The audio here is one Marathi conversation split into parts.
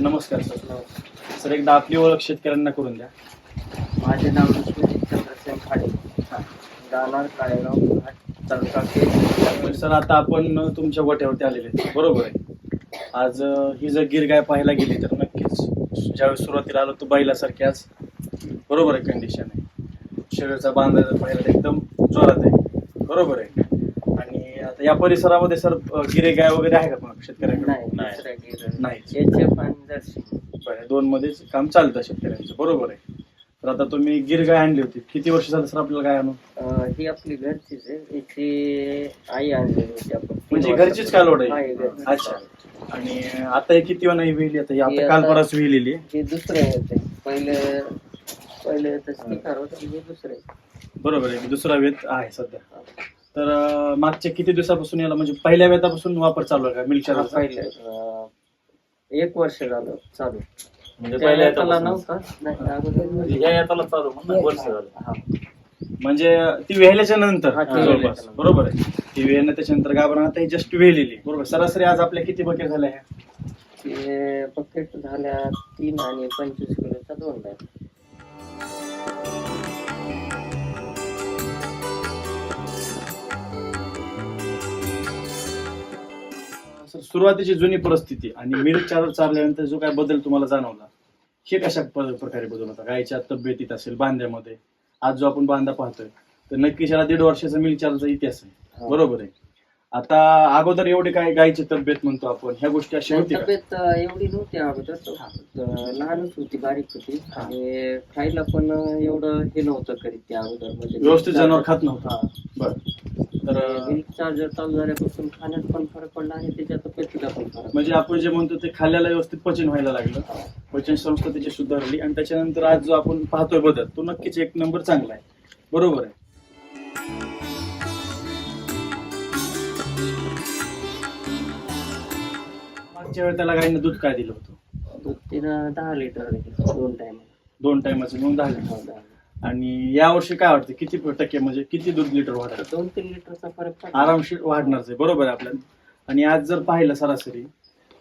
नमस्कार सर. सर एकदा आपली ओळख शेतकऱ्यांना करून द्या. माझे नाव चंद्रसेन खाडे. राहणार काळेगाव घाट, तालुका केज. सर आता आपण तुमच्या गोट्यावरती आलेले आहेत. बरोबर आहे. आज अं, ही जर गिर गाय पाहायला गेली तर नक्कीच ज्यावेळेस सुरुवातीला आलो तो बैलासारखी आज बरोबर आहे कंडिशन आहे. शरीराचा बांधा जर पाहिला तर एकदम जोरात आहे. बरोबर आहे. आता या परिसरामध्ये सर गिरे गाय वगैरे आहे का पण शेतकऱ्यांकडे नाही जर्सी. बरं, दोन मध्येच काम चालतं शेतकऱ्यांचं. बरोबर आहे. तर आता तुम्ही गिर गाय आणली होती. किती वर्ष झालं सर आपल्याला गाय आणून? अं, ही आपली घरचीच आहे. याची आई आणलेली होती आपण. म्हणजे घरचीच कालवड आहे? घरचीच. अच्छा. आणि आता हे किती वेळा विहिली आता ही आता काल परस विहिलेली आहे. हे दुसरे होते पहिले पहिले होतं हे दुसरे बरोबर आहे. दुसरा वेत आहे सध्या. तर मागच्या किती दिवसापासून याला म्हणजे पहिल्या वेतापासून वापर चालू आहे का? मिल्क चार्जरचा? पहिले अं, एक वर्ष झालं चालू. म्हणजे त्या पहिल्या याला याच्यापासून. नव्हता. नाही अगोदर या याताला चालू म्हणून वर्ष झालं. हा. म्हणजे ती वेहल्याच्या नंतर. हा, ती जवळपास. वेहल्याच्या नंतर. बरोबर आहे. ती वेहल्या त्याच्यानंतर गाभरण आता ही जस्ट वेहलेली. बरोबर. सरासरी आज आपल्या किती बकेट झाल्या ह्या? ते पकेट झाल्या तीन आणि पंचवीस किलोचा दोन बॅग. सर सुरुवातीची जुनी परिस्थिती आणि मिल्क चार्जर चालल्यानंतर जो काय बदल तुम्हाला जाणवला हे कशा प- प्रकारे बदल होता गायच्या तब्येतीत असेल बांध्यामध्ये आज जो आपण बांधा पाहतोय तर नक्कीच याला दीड वर्षाचा मिल्क चार्जरचा इतिहास आहे. बरोबर आहे आता अगोदर एवढी काय गायची तब्येत म्हणतो आपण ह्या गोष्टी अशा नाही, होती का? तब्येत अं, एवढी नव्हती अगोदर हा. लहानच होती बारीक होती हा. आणि खायला पण अं, एवढं हे नव्हतं करीत ते अगोदर म्हणजे व्यवस्थित जनावर खात नव्हतं हा. बर तर मिल्क चार्जर चालू झाल्यापासून खाण्यात पण फरक पडला आणि त्याच्या तब्येतीला पण फरक म्हणजे आपण जे म्हणतो ते खाल्ल्याला व्यवस्थित पचन व्हायला लागलं. पचन संस्था त्याची सुधारली आणि त्याच्यानंतर आज जो आपण पाहतोय बदल तो नक्कीच एक नंबर चांगला आहे. बरोबर आहे. मागच्या वेळी त्याला गायीनं दूध काय दिलं होतं? दूध तिनं दहा लिटर दोन टाइम दोन टायमाचं म्हणून दहा लिटर. आणि या वर्षी काय वाटतं? किती टक्के म्हणजे किती दूध लिटर वाढणार दोन तीन लिटरचा फरक पडला. आरामशीर वाढणारच आहे. बरोबर आहे आपल्याला. आणि आज जर पाहिलं सरासरी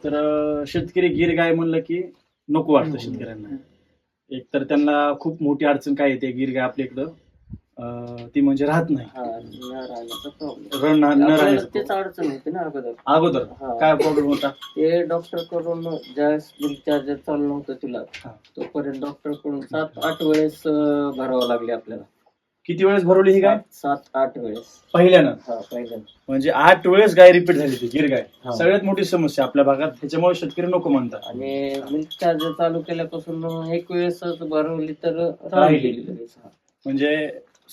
तर अं, शेतकरी गिर गाय म्हणलं की नको वाटतं शेतकऱ्यांना. एक तर त्यांना खूप मोठी अडचण काय येते गिर गाय आपल्या इकडं? ती म्हणजे राहत नाही. हा न राहिल्याचा प्रॉब्लेम रण न आपल्याला राहायचं तेच अडचण होती ना अगोदर. अगोदर? हा. काय प्रॉब्लेम होता? ते डॉक्टरकडून ज्यावेळेस मिल्क चार्जर चालू नव्हतं तुला हा. तोपर्यंत डॉक्टरकडून सात आठ वेळेस अं, भरावं लागले आपल्याला. किती वेळेस भरवली ही गाय? सात सात आठ वेळेस. पहिल्यानं? हा पहिल्यांदा म्हणजे आठ वेळेस गाय रिपीट झाली ती गिर गाय. हा. सगळ्यात मोठी समस्या आपल्या भागात त्याच्यामुळे शेतकरी नको म्हणतात. आणि मिल्क चार्जर चालू केल्यापासून एक वेळेसच भरवली तर राहिली. राहिली लगेच. हा. म्हणजे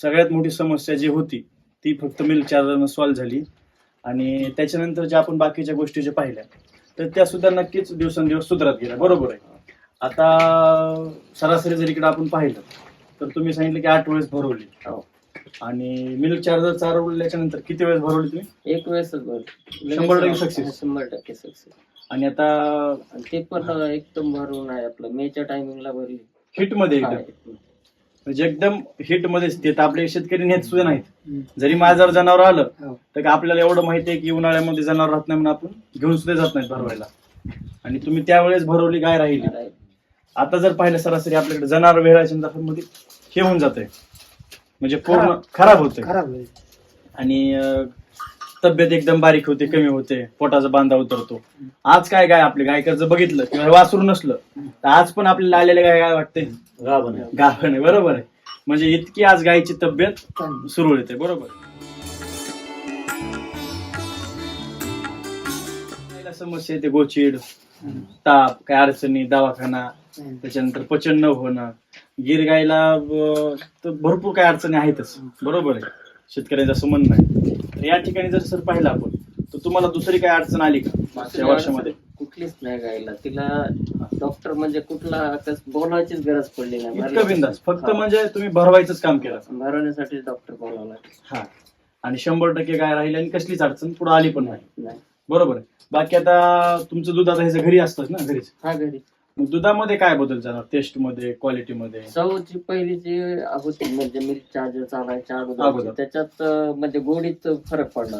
सगळ्यात मोठी समस्या जी होती ती फक्त मिल्क चार्जरनं सॉल्व्ह झाली. आणि त्याच्यानंतर ज्या आपण बाकीच्या गोष्टी ज्या पाहिल्या तर त्या सुद्धा नक्कीच दिवसेंदिवस सुधारत गेल्या. बरोबर आहे. आता सरासरी जर इकडे आपण पाहिलं तर तुम्ही सांगितलं की आठ वेळेस भरवली. हो. आणि मिल्क चार्जर चालवल्याच्या नंतर किती वेळेस भरवली तुम्ही? एक भरली. शंभर टक्के. हा, शंभर टक्के सक्सेस आणि आता ते पण एकदम भरून आहे आपलं. मेच्या टायमिंगला भरली. हिटमध्ये. म्हणजे एकदम हिट मध्येच ते तर आपले शेतकरी नेत सुद्धा नाहीत जरी माझं जनावर आलं हो. तर आपल्याला एवढं माहिती आहे की उन्हाळ्यामध्ये जनावर राहत नाही म्हणून आपण घेऊन सुद्धा जात नाहीत भरवायला आणि तुम्ही त्यावेळेस भरवली गाय राहिली. आता जर पाहिलं सरासरी आपल्याकडे जनावर वेळाच्या नंतर मध्ये हे होऊन जात म्हणजे पूर्ण खराब. होते आणि तब्येत एकदम बारीक होते कमी होते. पोटाचा बांधा उतरतो. आज काय गाय आपली गायकर जर बघितलं किंवा वासरू नसलं तर आज पण आपल्याला आलेले गाय काय वाटते गाभण आहे. गाभण आहे बरोबर आहे. म्हणजे इतकी आज गायची तब्येत सुरू येते बरोबर समस्या येते गोचीड ताप काय अडचणी दवाखाना त्याच्यानंतर पचन न होणं. गिर गायला अं, तर भरपूर काय अडचणी आहेतच बरोबर आहे. शेतकऱ्यांचं असं म्हणणं आहे. या ठिकाणी जर सर पाहिलं आपण तर तुम्हाला दुसरी काय अडचण आली का मागच्या वर्षामध्ये? कुठलीच नाही गायला तिला डॉक्टर म्हणजे कुठला बोलायचीच गरज पडली नाही. इतकं बिंदास. फक्त. म्हणजे तुम्ही भरवायचंच काम केलं. भरवण्यासाठी डॉक्टर बोलावला. हा. आणि शंभर टक्के गाय राहिली आणि कसलीच अडचण पुढे आली पण नाही. बरोबर बाकी आता तुमचं दूध आता ह्याचं घरी असतं ना घरीच? हा घरी. मग दुधामध्ये काय बदल जाणार टेस्टमध्ये क्वालिटी मध्ये? चवची पहिली जी होती म्हणजे मिल्क चार्जर चालायच्या अगोदर. अगोदर. त्याच्यात अं, म्हणजे गोडीत फरक पडला.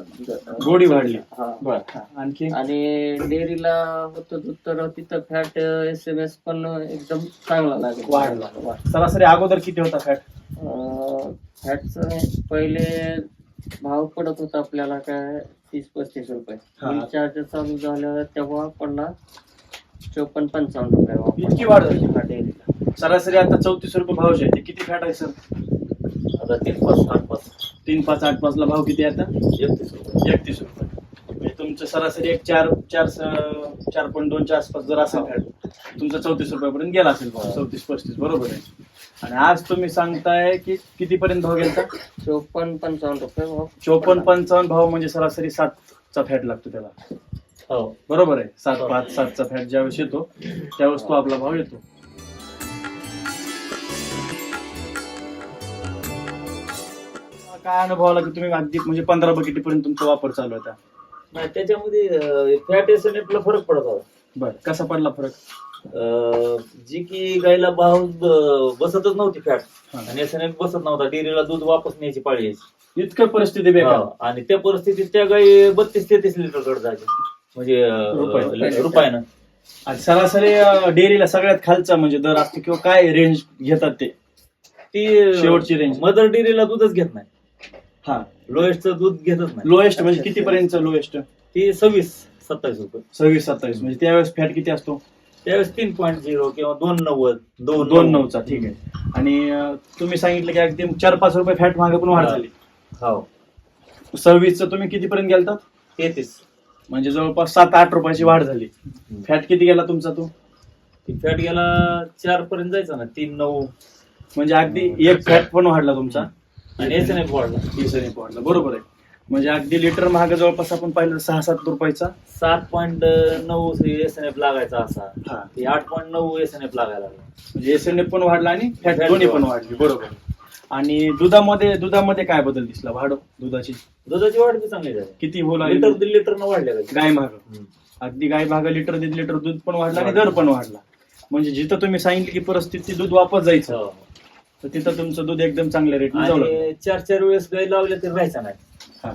गोडी वाढली. हा. बर. आणखी? आणि डेअरीला होतं दूध तर तिथं फॅट एस एम एस पण एकदम चांगला लागेल. वाढला. सरासरी अगोदर किती होता फॅट फॅटच पहिले भाव पडत होता आपल्याला काय तीस पस्तीस रुपये. हा. चालू झालं तेव्हा पडला चोपन्न पंचावन्न रुपये भाव. इतकी वाढ झाली? हा, डेअरीला सरासरी आता चौतीस रुपये भाव जे आहे. ते किती फॅट आहे सर? आता तीन पाच आठ पाच. तीन पाच आठ पाच ला भाव किती आहे आता? एकतीस रुपये. एकतीस रुपये. म्हणजे तुमचं सरासरी एक चार चार स- चार पॉईंट दोनच्या आसपास जर असेल फॅट तुमचा चौतीस रुपयापर्यंत गेला असेल भाव. चौतीस पस्तीस बरोबर आहे. आणि आज तुम्ही सांगताय की कितीपर्यंत भाव गेला चोपन्न पंचावन्न रुपये भाव. चोपन्न पंचावन्न भाव म्हणजे सरासरी सातचा फॅट लागतो त्याला. हो. बरोबर आहे. सात पाच सातचा फॅट ज्यावेळेस येतो त्यावेळेस तो आपला भाव येतो. काय अनुभव आला की तुम्ही अगदी म्हणजे पंधरा बकेटीपर्यंत तुमचा वापर चालू होता नाही त्याच्यामध्ये फॅट एस ला फरक पडत होता. बर कसा पडला फरक? अं, जी की गायला भाव ब- बसतच नव्हती फॅट हा. आणि एस बसत नव्हता. डेअरीला दूध वापस न्यायची पाळी यायची. इतकं परिस्थिती बेकार. हा, आणि त्या परिस्थितीत त्या गाई बत्तीस तेहतीस लिटरकडे जायचे म्हणजे रुपयानं आणि सरासरी डेअरीला सगळ्यात खालचा म्हणजे दर असतो किंवा काय रेंज घेतात ते? ती शेवटची range. मदर डेअरीला दूधच घेत नाही. हा. लोएस्टचं दूध घेतच नाही. लोएस्ट म्हणजे कितीपर्यंत लोएस्ट? ती सव्वीस सत्तावीस रुपये. सव्वीस सत्तावीस. म्हणजे त्यावेळेस फॅट किती असतो? त्यावेळेस तीन पॉईंट झिरो किंवा दोन नव्वद दोन दोन नऊचा ठीक आहे. आणि तुम्ही सांगितलं की अगदी चार पाच रुपये फॅट मागे पण वाढ. झाली. हो. सव्वीसचं तुम्ही कितीपर्यंत गेलतात? तेहतीस. म्हणजे जवळपास सात आठ रुपयाची वाढ झाली. फॅट किती गेला तुमचा तो? फॅट गेला चार पर्यंत जायचा ना तीन नऊ. म्हणजे अगदी एक फॅट पण वाढला तुमचा. आणि एस एन एफ वाढला. दिवसाने वाढला. बरोबर आहे. म्हणजे अगदी लिटर महाग जवळपास आपण पाहिलं सहा सात रुपयाचा. सात पॉईंट नऊ एस एन एफ लागायचा असा. हा. आठ पॉईंट नऊ एस एन एफ लागायला लागला. म्हणजे एस एन एफ पण वाढला आणि फॅट दोन्ही पण. वाढली. बरोबर आणि दुधामध्ये दुधामध्ये काय बदल दिसला? वाढ दुधाची. दुधाची वाढ बी चांगली झाली. किती बोला लिटर दीड लिटर न वाढल्या. गाय हम्म. अगदी गाय भाग लिटर दीड लिटर दूध पण वाढलं आणि दर पण वाढला. म्हणजे जिथं तुम्ही सांगितलं की परिस्थिती दूध वापस जायचं. हो. तर तिथं तुमचं दूध एकदम चांगल्या रेटने जाऊ लागलं. आणि चार चार वेळेस गाई लावल्या तरी राहायचा नाही. हा.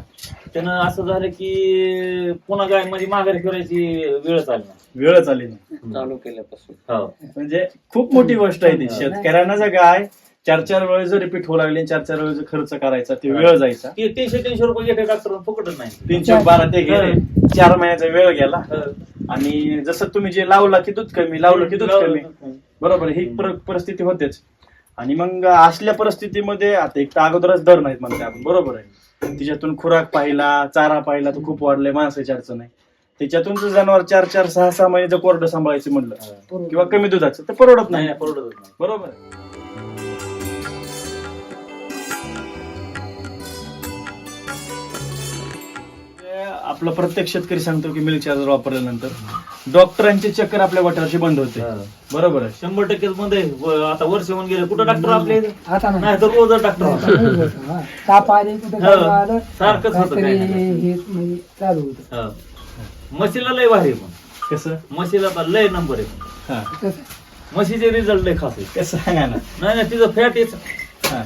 त्यानं असं झालं की पुन्हा गायमध्ये माघारी फिरायची वेळच आली नाही. वेळच आली नाही. चालू केल्यापासून. हो. म्हणजे खूप मोठी गोष्ट आहे ती. शेतकऱ्यांना जर गाय चार चार वेळेस जर रिपीट होऊ लागली चार चार वेळेस खर्च करायचा ते वेळ जायचा. ते तीनशे तीनशे रुपये एका डॉक्टर फुकटच नाही. तीनशे बारा ते गेले चार महिन्याचा वेळ गेला. आणि जसं तुम्ही जे लावला की दूध कमी लावलं की दूध कमी. बरोबर. ही पर- परिस्थिती होतेच. आणि मग असल्या परिस्थितीमध्ये आता एक तर अगोदरच दर नाहीत म्हणते आपण. बरोबर आहे. तिच्यातून खुराक पाहिला चारा पाहिला तर खूप वाढलंय माणसाची अडचण आहे. त्याच्यातून जर जनावर चार चार सहा सहा महिने जर कोरडं सांभाळायचं म्हणलं. किंवा कमी दुधाचं तर परवडत नाही. नाही. बरोबर आहे. आपला प्रत्येक शेतकरी सांगतो की मिल्क चार्जर वापरल्यानंतर. डॉक्टरांचे चक्कर आपल्या वाट्यावरची बंद होते. बरोबर आहे. शंभर बंद आहे व- आता वर्ष होऊन गेले. कुठं डॉक्टर आपले? आता नाही. नाही तर रोज डॉक्टर होता. ताप आले कुठं हा. काय आलं सारखंच होतं काहीतरी काय नाही. हे म्हणजे चालू होतं. हो. म्हशीला लय भारी आहे पण. कसं? म्हशीला लय नंबर आहे. हा. तसं. म्हशीचे रिझल्ट लय खास आहे कसं सांगा ना? नाही नाही तिचं फॅट येत हा,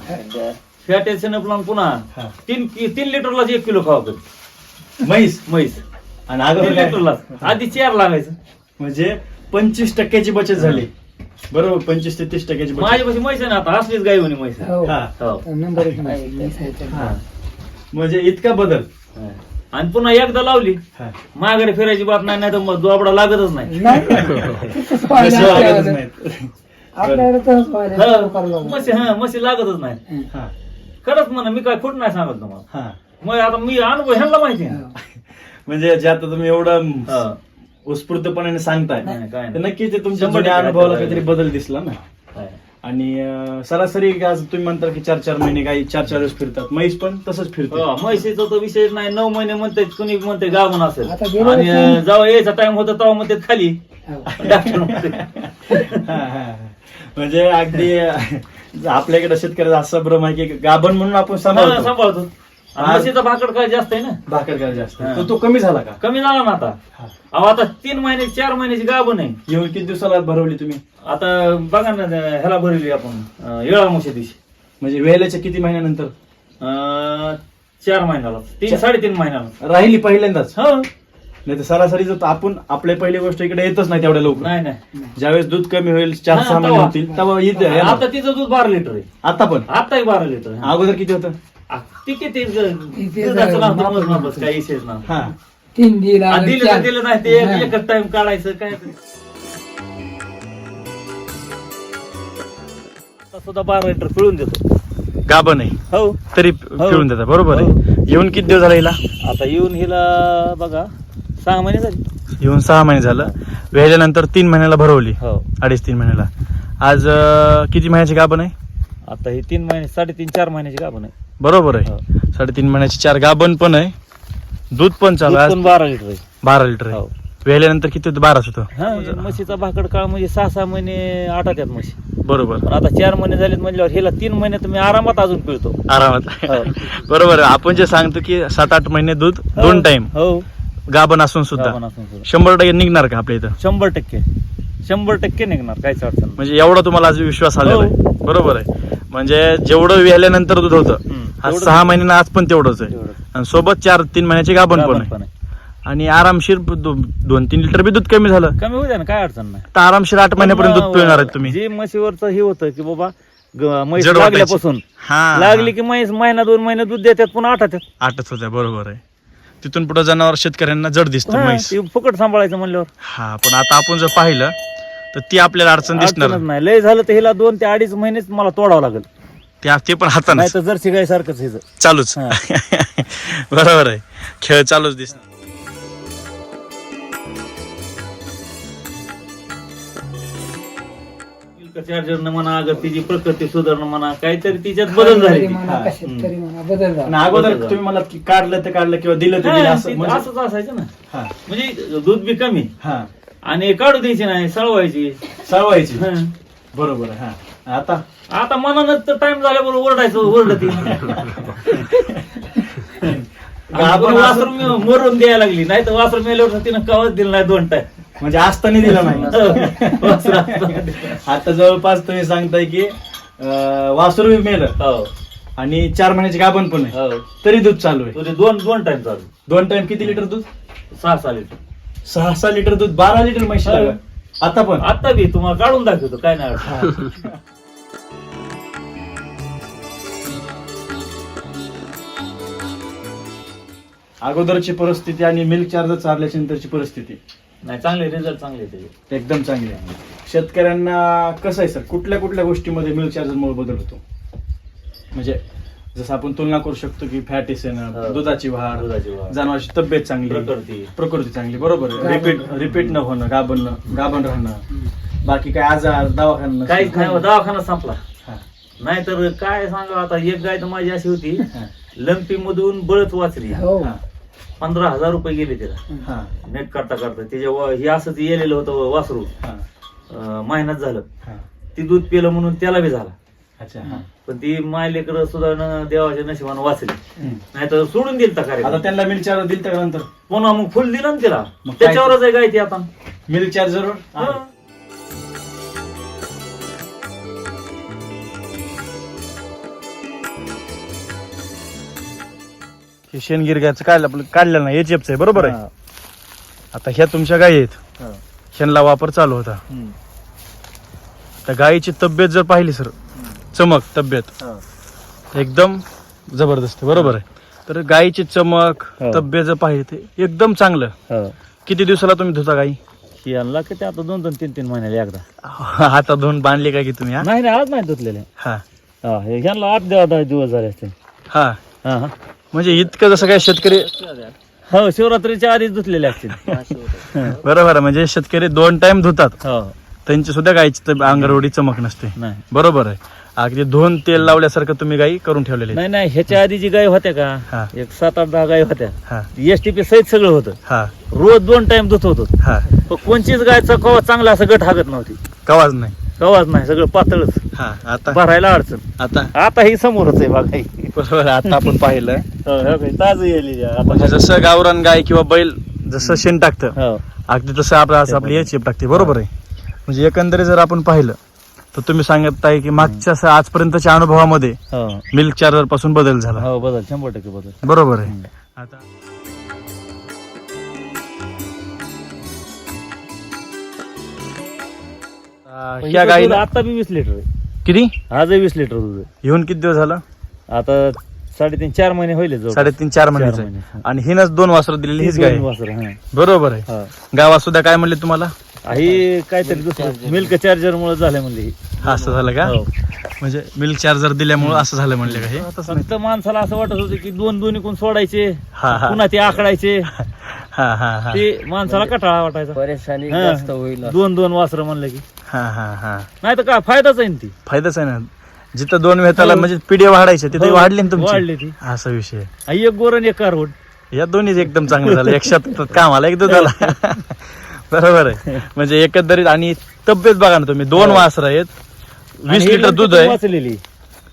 फॅट याचं प्लॉन पुन्हा हा. तीन तीन लिटरलाच एक किलो खावा कधी? म्हैस म्हैस आणि अगोदर काय? आधी चार लागायचं म्हणजे पंचवीस टक्क्याची बचत झाली बरोबर पंचवीस ते तीस टक्क्याची बचत माझ्यापाशी म्हैस आहे ना आता असलीच गाय म्हणे म्हैस आहे. हो. हा हो. नंबर एक नाही. दिसायचं. हा म्हणजे इतका बदल आणि पुन्हा एकदा लावली हा. माघारी फिरायची बात नाही नाही तर मग दोबडा लागतच नाही वागतच. नाहीत. तसंच हा, लागलं. म्हशी हा म्हशी लागतच नाही हा, खरंच म्हणा मी काय खोट नाही सांगत तुम्हाला हा. मग आता मी अनुभव ह्यांना माहिती आहे. म्हणजे जे आता तुम्ही एवढं हा. उत्स्फूर्तपणे सांगताय नाही, काय तर. नक्कीच ते तुमच्या शंभर जुन्या टक्के अनुभवाला. काहीतरी बदल दिसला ना काय. आणि अं, सरासरी आज तुम्ही म्हणता की चार चार महिने गाई चार चार वेळेस फिरतात म्हैस पण तसंच फिरते हो, म्हैशीचा तो विषय नाही नऊ महिने म्हणते कुणी म्हणते गावून असेल आता गेल्या आणि वर्षी- जेव्हा यायचा टाइम होता तेव्हा म्हणते खाली हो. डॉक्टर म्हणते. म्हणजे अगदी अं, आपल्याकडे शेतकऱ्याचा असा भ्रम आहे की गाभण म्हणून आपण सांभाळतो सांभाळतो आणि म्हशीचा भाकड काय जास्त आहे ना? भाकर काय जास्त हा. तो तो कमी झाला का? कमी झाला ना आता. हा. अहो आता तीन महिने चार महिन्याची गाभण आहे. येऊन किती दिवसाला भरवली तुम्ही? आता बघा ना त्या ह्याला भरली आपण अं, येळा म्हशी दिवशी. म्हणजे वेळेच्या किती महिन्यानंतर? अं, चार महिन्याला. तीन चार- साडेतीन महिन्याला. राहिली पहिल्यांदाच? हो. नाही तर सरासरी जर आपण आपल्या पहिली गोष्ट इकडे येतच नाही तेवढ्या लवकर. नाही नाही. ज्यावेळेस दूध कमी होईल चार हा, सहा महिने तेव्हा. होतील तेव्हा येते. आता तिचं दूध बारा लिटर आहे. आता पण? आताही बारा लिटर आहे. अगोदर किती होतं? ती किती किती दुधाचं नाव झालं? तर मोजमापच, काही विशेष नाव हा. तीन दिला आ, दिलं तर चार. दिलं नाही ते एक- हा. एकच टाइम काढायचं काय ते. आता सुद्धा बारा लिटर पिळून देतो. हो. तरी हो. पिळून देता बरोबर हो. आहे येऊन किती दिवस झाला हिला? आता येऊन हिला बघा सहा महिने झाले. येऊन सहा महिने झालं. वेळेनंतर तीन महिन्याला भरवली. हो. अडीच तीन महिन्याला. आज अं, किती महिन्याची गाभण आहे आता ही तीन महिने साडेतीन चार महिन्याची गाभण आहे बरोबर आहे. हो. साडेतीन महिन्याची चार गाभण पण आहे. दूध पण चालू आहे. बारा लिटर आहे. बारा लिटर आहे. हो. वेळेनंतर किती होतं? बाराच होतं. हा म्हशीचा भाकड काळ म्हणजे सहा सहा महिने आठात आहेत म्हशी. बरोबर. आता चार महिने झालेत म्हणल्यावर हिला तीन महिने तुम्ही आरामात अजून पिळतो. आरामात. हो. बरोबर. आपण जे सांगतो की सात आठ महिने दूध दोन टाइम हो. गाभण असून सुद्धा गाभण असून सुद्धा. शंभर टक्के निघणार का आपल्या इथं शंभर टक्के शंभर टक्के निघणार काहीच अडचण नाही. म्हणजे एवढा तुम्हाला आज विश्वास आलेला आहे हो. बरोबर आहे म्हणजे जेवढं वेल्यानंतर दूध होतं हम्म. आज तेवढं- सहा महिन्यांना आज पण तेवढंच आहे तेवढं. आणि सोबत चार तीन महिन्याची गाभण पण गाभण आहे पण आहे. आणि आरामशीर दो- दोन तीन लिटर बी दूध कमी झालं कमी होऊ द्या ना काय अडचण नाही तर आरामशीर आठ महिन्यापर्यंत दूध पण, पिळणार आहेत तुम्ही जे म्हशीवरचं हे होतं की बाबा ग- म्हैस जड वाटायची. लागल्यापासून हा लागली की म्हैस महिना दोन महिने दूध देतात पुन्हा आठ आठच होत्या बरोबर आहे तिथून पुढे जनावर शेतकऱ्यांना जड दिसतं हा, म्हैस. ते फुकट सांभाळायचं म्हणल्यावर. हा पण आता आपण जर पाहिलं तर ती आपल्याला अडचण दिसणार अडचणच नाही. लय झालं तर हिला दोन ते अडीच महिनेच मला तोडावं लागेल. त्या ते पण हाताने नाही तर जर्सी गाय सारखंच हिचं चालूच. बरोबर आहे. खेळ चालूच दिसणार. चार्जर न म्हणा अगर तिची प्रकृती सुधारणं म्हणा काहीतरी तिच्यात बदल झाले तरी म्हणा, कशात तरी म्हणा बदल झाला. आणि अगोदर तुम्ही मला की काढलं तर काढलं किंवा दिलं तर दिलं असं म्हणजे असंच असायचं ना. हा. म्हणजे दूध बी कमी. हा. आणि काढू द्यायची नाही सळवायची. सळवायची. हं. बरोबर हा. आता? आता मनानं तर टाइम झाल्याबरोबर ओरडायचं ओरडती. आपण वासरू मी- मरून द्यायला लागली. नाही तर वासरू मेल्यावर तिनं कवच दिलं नाही दोन टाइम म्हणजे असताना दिलं नाही. आता जवळपास तुम्ही सांगताय की अं, वासरू बी मेलं. हो. आणि चार महिन्याची गाभण पण आहे. हो. तरी दूध चालू आहे. तुझे दोन दोन टाइम चालू दोन टाइम किती लिटर दूध? सहा सहा लिटर. सहा सहा लिटर दूध बारा लिटर म्हशी हो. आता पण? आता बी तुम्हाला काढून दाखवतो काय नाही अडचण. अगोदरची परिस्थिती आणि मिल्क चार्जर चालल्याच्या नंतरची परिस्थिती. नाही चांगले रिझल्ट चांगले त्याचे एकदम चांगली आहे शेतकऱ्यांना कसं आहे सर कुठल्या कुठल्या गोष्टीमध्ये मिल्क चार्जरमुळे बदल होतो म्हणजे जसं आपण तुलना करू शकतो की फॅट येणं हो. दुधाची वाढ दुधाची वाढ. जनावरांची तब्येत चांगली प्रकृती. प्रकृती चांगली बरोबर गाभण. रिपीट रिपीट न होणं गाभण गाभण राहणं बाकी काय आजार दवाखाना. काहीच नाही हो, दवाखाना संपला हा. नाहीतर काय सांगा आता एक गाय तर माझी अशी होती हा. लंपी मधून बळच वाचली हो हा. पंधरा हजार रुपये गेले तिला हा. नेट करता करता त्याच्या व- हे असंच येलेलं होतं वासरू हा. अं, महिन्यात झालं हा. ती दूध पिलं म्हणून त्याला बी झाला अच्छा हा. पण ती माय लेकर सुद्धा न देवाच्या नशिबानं वाचली हम्म. नाही तर सोडून दिल आता कार्य त्यांना मिल्क चार्जर दिलं का नंतर पुन्हा मग फुल दिलं ना तिला मग काय- त्याच्यावरच आहे गाय ती आता मिल्क चार्जर हं. हे शेणगीर गायचं काढलं आपलं काढलेलं नाही एचएफचं आहे बरोबर आहे? हा. आता ह्या तुमच्या गायी आहेत. हा. शेणला वापर चालू होता. हम्म. त्या गायीची तब्येत जर पाहिली सर चमक तब्येत. हा. एकदम जबरदस्त बरोबर आहे? तर गायीची चमक हो. तब्येत जर पाहिली ते एकदम चांगलं. हा. किती दिवसाला तुम्ही धुता गाई? ही आणला की ते आता दोन दोन तीन तीन महिन्याला एकदा? हाता धुवून बांधले का की तुम्ही हा? नाही नाही आज नाही धुतलेले. हा. हा हे आठ दहा दहा दिवस झाले असते हा. हा हा. म्हणजे इतकं जसं काय शेतकरी हो शिवरात्रीच्या आधीच धुतलेले असतील. बरोबर आहे. म्हणजे शेतकरी दोन टाइम धुतात. हो. त्यांची सुद्धा गायची तब- अंगारवडी चमक नसते. नाही. बरोबर आहे. अगदी धुवून तेल लावल्यासारखं तुम्ही गाई करून ठेवलेले नाही नाही. ह्याच्या आधी जी गाय होत्या हा. का एक सात आठ दहा गाय होत्या. हा. एस टी पी सहित सगळं होतं. हा. रोज दोन टाइम धुत होतो. हा. पण कोणचीच गायचा कवा चांगला असं गट हागत नव्हती. कवाज नाही. कवाच नाही. सगळं पातळच. हा. आता भरायला अडचण. आता आता ही समोरच आहे बघा. ही. बरोबर आता आपण पाहिलं. ताज येईल आता म्हणजे जसं गावरान गाय किंवा बैल जसं शेण टाकतं हो. अगदी तसं आपलं असं आपली याची टाकते बरोबर आहे. म्हणजे एकंदरीत जर आपण पाहिलं तर तुम्ही सांगत आहे की मागच्या आजपर्यंतच्या अनुभवामध्ये हो. मिल्क चार्जरपासून बदल झाला. हो बदल शंभर टक्के बदल. बरोबर आहे. आता अं, ह्या गाईला आता बी वीस लिटर आहे. किती? आजही वीस लिटर दूध आहे. येऊन किती दिवस झाला? आता साडेतीन चार महिने होईल जवळ साडेतीन चार महिन्याचं महिने. आणि हिनच दोन वासरं दिलेली हीच गाय. आहे. बरोबर आहे. गावात सुद्धा काय म्हणले तुम्हाला? ही काहीतरी दुसरं मिल्क चार्जर मुळे झालं म्हणले. हा, असं झालं का? हो. म्हणजे मिल्क चार्जर दिल्यामुळे असं झालं म्हणले का हे? फक्त माणसाला असं वाटत होतं की दोन दोन्ही कोण सोडायचे हा हा. पुन्हा ते आकडायचे. हा हा हा. ते माणसाला कटाळा वाटायचा. परेशानी हा. जास्त होईल. दोन दोन वासरं म्हणलं की. हा हा हा. नाही तर काय फायदाच आहे ना ती. फायदाच आहे ना. जिथं दोन वेताला हो. म्हणजे पिढी वाढायचे तिथे हो, वाढले ना तुमची? वाढली ती. असा विषय आहे. एक गोरण एक कारवड या दोन्ही एकदम चांगलं झालं. एक शेतात कामाला एक दुधाला बरोबर आहे. म्हणजे एकंदरीत आणि तब्येत बघा ना तुम्ही दोन वासर आहेत. वीस ही लिटर दूध आहे. वाचलेली.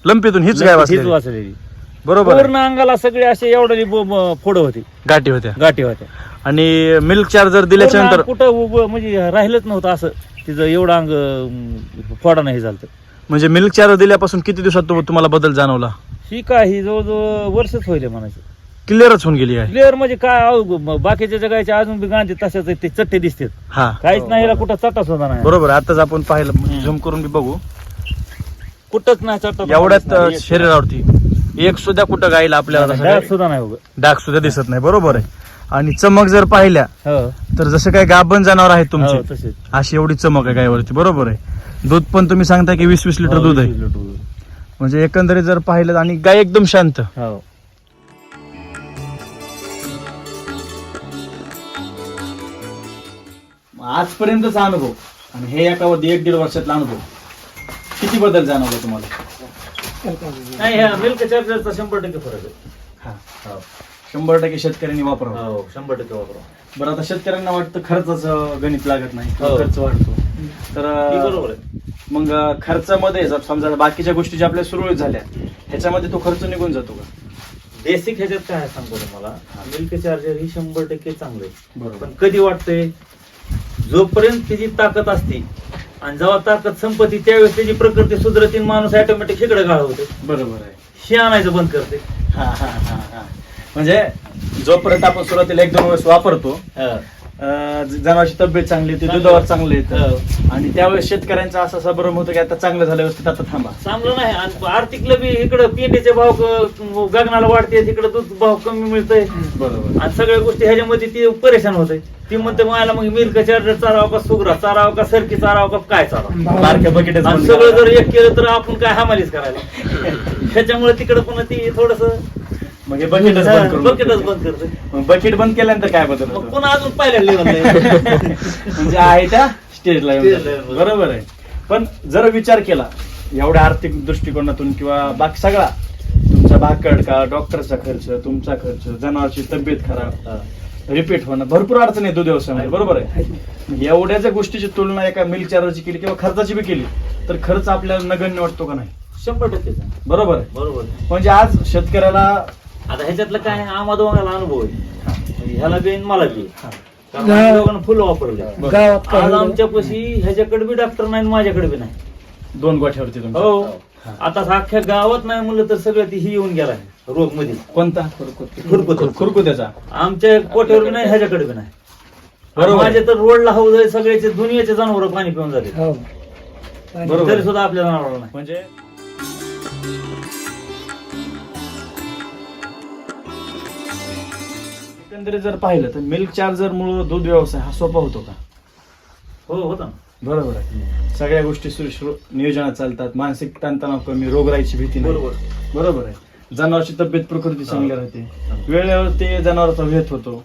लंपीतून हीच काय हीच वाचली वाचलेली. बरोबर आहे. पूर्ण अंगाला सगळे असे एवढी फोड होती. गाठी होत्या. गाठी होत्या. आणि मिल्क चार्जर दिल्याच्या पूर्ण नंतर कुठं उभं म्हणजे राहिलंच नव्हतं असं. तिचं एवढं अंग अं, फोडा नाही झालं म्हणजे मिल्क चार्जर दिल्यापासून किती दिवसात तो- तुम्हाला बदल जाणवला? ही काय ही जवळजवळ वर्षच होईल म्हणायचं. क्लिअरच होऊन गेली आहे. प्लेअर म्हणजे काय अहो, म- बाकीच्या जगायचे अजून बी गांधी तशाच आहेत, ते चट्टे दिसतात. हा. काहीच नाही हिला कुठं चट्टा सुद्धा नाही. बरोबर. आताच आपण पाहिलं झूम करून बी बघू. कुठंच नाही चट्टा नाही. अं, शरीरावरती. एक सुद्धा कुठं गायला आपल्याला डाग सुद्धा नाही डाग सुद्धा दिसत नाही बरोबर आहे. आणि चमक जर पाहिल्या हो. तर जसं काय गाभण जनावर आहेत हो, तुमचे तसेच. अशी एवढी चमक आहे गायवरती बरोबर आहे. दूध पण तुम्ही सांगता की वीस वीस लिटर हो, दूध आहे. लिटर दूध. म्हणजे एकंदरीत जर पाहिलं आणि गाय एकदम शांत. हो. आजपर्यंतचा अनुभव आणि हे एका एक दीड वर्षातला अनुभव. किती बदल जाणवला तुम्हाला? नाही ह्या मिल्क चार्जरचा शंभर टक्के फरक आहे. हा. हो. शंभर टक्के शेतकऱ्यांनी वापरावं. हो शंभर टक्के वापरा बरं आता शेतकऱ्यांना वाटतं खर्चाचं गणित लागत नाही किंवा हो. खर्च वाढतो. तर ही बरोबर आहे. मग खर्चामध्ये जर समजा बाकीच्या गोष्टी ज्या आपल्या सुरळीत झाल्या ह्याच्यामध्ये तो खर्च निघून जातो का? बेसिक ह्याच्यात काय आहे सांगतो तुम्हाला मिल्क चार्जर ही शंभर टक्के चांगलं आहे. पण कधी वाटतंय? जोपर्यंत तिची ताकद असते आणि जेव्हा ताकद संपत्ती त्यावेळेस त्याची प्रकृती सुधरती आणि माणूस ऑटोमॅटिक शिकडे गाळ होते. बरोबर आहे. शी आणायचं बंद करते. हा हा हा हा. म्हणजे जोपर्यंत आपण सुरुवातीला एक दोन वेळेस वापरतो अं, जनावरची तब्येत चांगली चांगली. दुधावर चांगलं येतं. आणि त्यावेळेस शेतकऱ्यांचा असा संभ्रम होतो की आता चांगलं झालं व्यवस्थित आता थांबा. चांगलं नाही. आणि आर्थिकला बी इकडं पेंडीचे भाव क- गगनाला वाढते इकडं दूध भाव कमी मिळतंय. बरोबर. आणि सगळ्या गोष्टी ह्याच्यामध्ये ती परेशान होते. ती म्हणते मला मग मिल्क चार्जर चारावं का सुगरा चारावं का सरकी चारावं का काय चारावं? बारक्या बकेटच आणि सगळं जर एक केलं तर आपण काय हमालीच करायला? त्याच्यामुळे तिकडे पुन्हा ती थोडस हे बकेटच बंद करून बकेटच बंद करते मग बकेट बंद केल्यानंतर काय बदल मग होतो पुन्हा अजून पाहिल्या लेवल म्हणजे आहे त्या स्टेजला येऊन Stage ला जातो. येऊन बरोबर आहे. पण जर विचार केला एवढ्या आर्थिक दृष्टिकोनातून किंवा बाकी सगळा तुमचा भाकड का डॉक्टरचा खर्च तुमचा खर्च जनावरची तब्येत खराब रिपीट होणं भरपूर अडचण आहे दूध व्यवसायामध्ये बरोबर आहे. एवढ्या जर गोष्टीची तुलना एका मिल्क चार्जरची केली किंवा खर्चाची बी केली तर खर्च आपल्याला नगण्य वाटतो का नाही? शंभर टक्के. बरोबर आहे. बरोबर म्हणजे आज शेतकऱ्याला आता ह्याच्यातलं काय आहे, आम्हा दोघांना अनुभव आहे. ह्याला बी आणि मला बी. हा. कारण आम्ही दोघांना फुल वापरले. गावात आज. आमच्या पशी ह्याच्याकडे बी डॉक्टर नाही आणि माझ्याकडे बी नाही. दोन गोठ्यावरती हो. हा. आता अख्ख्या गावात नाही म्हणलं तर सगळं ती ही येऊन गेलाय रोगमध्ये कोणता? खुरकुत खुरकुत्याचा. आमच्या कोट्यावर बी नाही ह्याच्याकडे बी नाही. बरोबर. माझे तर रोडला हौद आहे सगळ्याचे दुनियाचे जनावर पाणी पिऊन जाते. हो. बरोबर. तरी सुद्धा आपल्या जनावराला नाही. म्हणजे एकंदरीत जर पाहिलं तर मिल्क चार्जर मुळे दूध व्यवसाय हा सोपा होतो का? हो होता बरोबर आहे. सगळ्या गोष्टी सुरक्षित नियोजनात चालतात. मानसिक ताणतणाव कमी रोगराईची भीती नाही. बरोबर. बरोबर आहे. जनावरची तब्येत प्रकृती चांगली राहते. वेळेवर ते जनावराचा भेद होतो.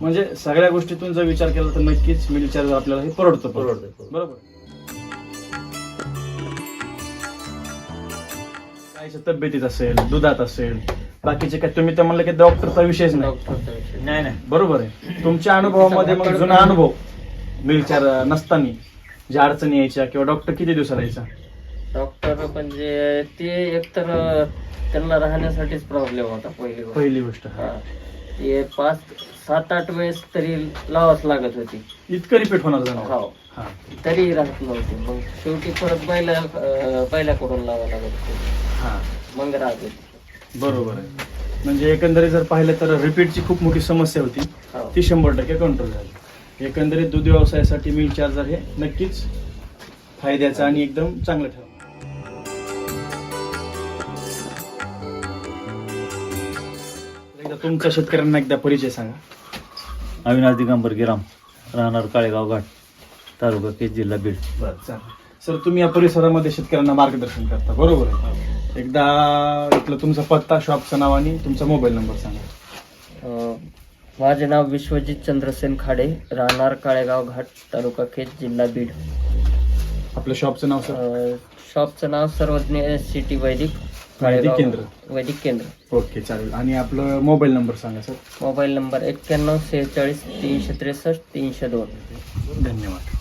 म्हणजे सगळ्या गोष्टीतून जर विचार केला तर नक्कीच मिल्क चार्जर आपल्याला हे परवडतं. परवडतं. बरोबर. तब्येतीत असेल दुधात असेल बाकीचे काय तुम्ही तर म्हणलं की डॉक्टरचा विषयच नाही. नाही नाही. बरोबर आहे. तुमच्या अनुभवामध्ये मग जुना अनुभव मिलचार नसताना ज्या अडचणी यायच्या किंवा डॉक्टर किती दिवसाला यायचा? डॉक्टर म्हणजे ते एकतर अं, त्यांना राहण्यासाठीच प्रॉब्लेम होता पहिली गोष्ट. पहिली गोष्ट हा. हा. ते पाच सात आठ वेळेस तरी लावाच लागत होती. इतकं रिपीट होणार जनावर हो. हा. तरी राहत नव्हती. मग शेवटी परत बैला अं, बैलाकडून लावा लागत होती. हा. मग राहत होती बरोबर आहे. म्हणजे एकंदरीत जर पाहिलं तर रिपीटची खूप मोठी समस्या होती. हो. ती शंभर टक्के कंट्रोल झाली. एकंदरीत दूध व्यवसायासाठी मिल्क चार्जर हे नक्कीच फायद्याचं आणि एकदम चांगलं ठरलं. एकदा तुमच्या शेतकऱ्यांना एकदा परिचय सांगा. अविनाश दिगंबर गिराम राहणार काळेगाव घाट तालुका केज जिल्हा बीड. बरं चालेल. सर तुम्ही या परिसरामध्ये शेतकऱ्यांना मार्गदर्शन करता. बरोबर आहे. एकदा इथलं तुमचा पत्ता शॉपचं नाव आणि तुमचा मोबाईल नंबर सांगा. अं, माझे नाव विश्वजित चंद्रसेन खाडे राहणार काळेगाव घाट तालुका खेत जिल्हा बीड. आपलं शॉपचं नाव सर? अं, शॉपचं नाव सर्वज्ञ सिटी वैदिक वैदिक काळेगाव- केंद्र. वैदिक केंद्र. ओके चालेल. आणि आपलं मोबाईल नंबर सांगा सर. मोबाईल नंबर एक्क्याण्णव सेहेचाळीस तीनशे त्रेसष्ट तीनशे दोन. धन्यवाद.